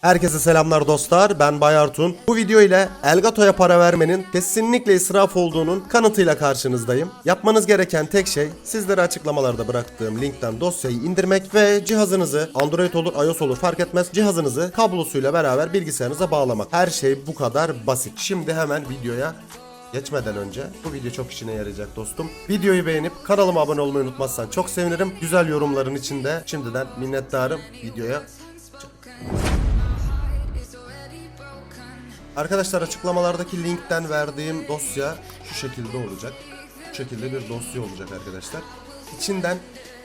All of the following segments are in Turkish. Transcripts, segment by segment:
Herkese selamlar dostlar. Ben Bayartun. Bu video ile Elgato'ya para vermenin kesinlikle israf olduğunun kanıtıyla karşınızdayım. Yapmanız gereken tek şey sizlere açıklamalarda bıraktığım linkten dosyayı indirmek ve cihazınızı Android olur, iOS olur fark etmez. Cihazınızı kablosuyla beraber bilgisayarınıza bağlamak. Her şey bu kadar basit. Şimdi hemen videoya Geçmeden önce bu video çok işine yarayacak dostum. Videoyu beğenip kanalıma abone olmayı unutmazsan çok sevinirim. Güzel yorumların için de şimdiden minnettarım. Videoya Arkadaşlar açıklamalardaki linkten verdiğim dosya şu şekilde olacak. Bu şekilde bir dosya olacak arkadaşlar. İçinden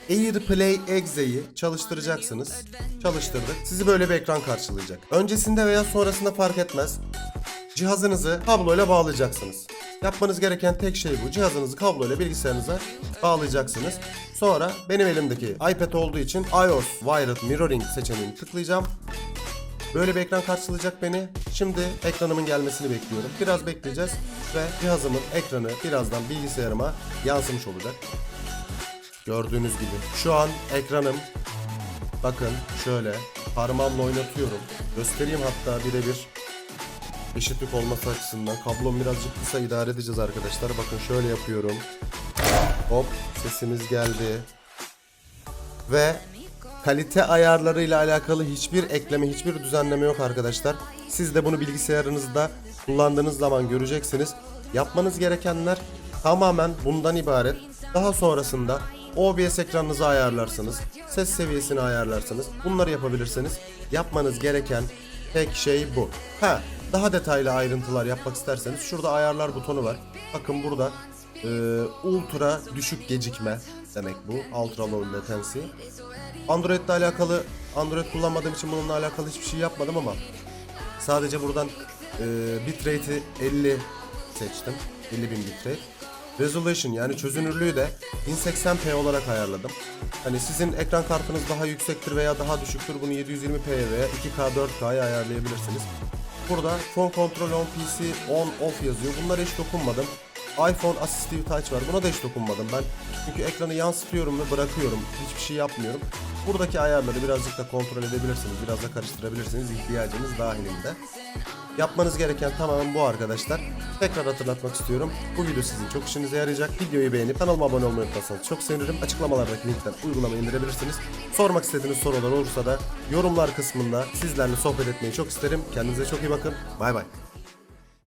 AirPlay Exe'yi çalıştıracaksınız. Çalıştırdık. Sizi böyle bir ekran karşılayacak. Öncesinde veya sonrasında fark etmez. Cihazınızı kabloyla bağlayacaksınız. Yapmanız gereken tek şey bu. Cihazınızı kabloyla bilgisayarınıza bağlayacaksınız. Sonra benim elimdeki iPad olduğu için iOS Wired Mirroring seçeneğini tıklayacağım. Böyle bir ekran karşılayacak beni. Şimdi ekranımın gelmesini bekliyorum. Biraz bekleyeceğiz ve cihazımın ekranı birazdan bilgisayarıma yansımış olacak. Gördüğünüz gibi şu an ekranım bakın şöyle parmağımla oynatıyorum. Göstereyim hatta birebir eşitlik olması açısından. Kablom birazcık kısa idare edeceğiz arkadaşlar. Bakın şöyle yapıyorum. Hop sesimiz geldi. Ve kalite ayarlarıyla alakalı hiçbir ekleme, hiçbir düzenleme yok arkadaşlar. Siz de bunu bilgisayarınızda kullandığınız zaman göreceksiniz. Yapmanız gerekenler tamamen bundan ibaret. Daha sonrasında OBS ekranınızı ayarlarsınız. Ses seviyesini ayarlarsınız. Bunları yapabilirsiniz. Yapmanız gereken tek şey bu. Ha, daha detaylı ayrıntılar yapmak isterseniz şurada ayarlar butonu var. Bakın burada e, ultra düşük gecikme demek bu. Ultra low latency. Android ile alakalı Android kullanmadığım için bununla alakalı hiçbir şey yapmadım ama sadece buradan e, bitrate'i 50 seçtim. 50 bin bitrate. Resolution yani çözünürlüğü de 1080p olarak ayarladım. Hani sizin ekran kartınız daha yüksektir veya daha düşüktür bunu 720p veya 2K 4K'ya ayarlayabilirsiniz. Burada phone control on PC on off yazıyor. Bunlara hiç dokunmadım. iPhone Assistive Touch var. Buna da hiç dokunmadım ben. Çünkü ekranı yansıtıyorum ve bırakıyorum. Hiçbir şey yapmıyorum. Buradaki ayarları birazcık da kontrol edebilirsiniz. Biraz da karıştırabilirsiniz ihtiyacınız dahilinde. Yapmanız gereken tamamen bu arkadaşlar. Tekrar hatırlatmak istiyorum. Bu video sizin çok işinize yarayacak. Videoyu beğenip kanalıma abone olmayı unutmazsanız çok sevinirim. Açıklamalardaki linkten uygulamayı indirebilirsiniz. Sormak istediğiniz sorular olursa da yorumlar kısmında sizlerle sohbet etmeyi çok isterim. Kendinize çok iyi bakın. Bay bay.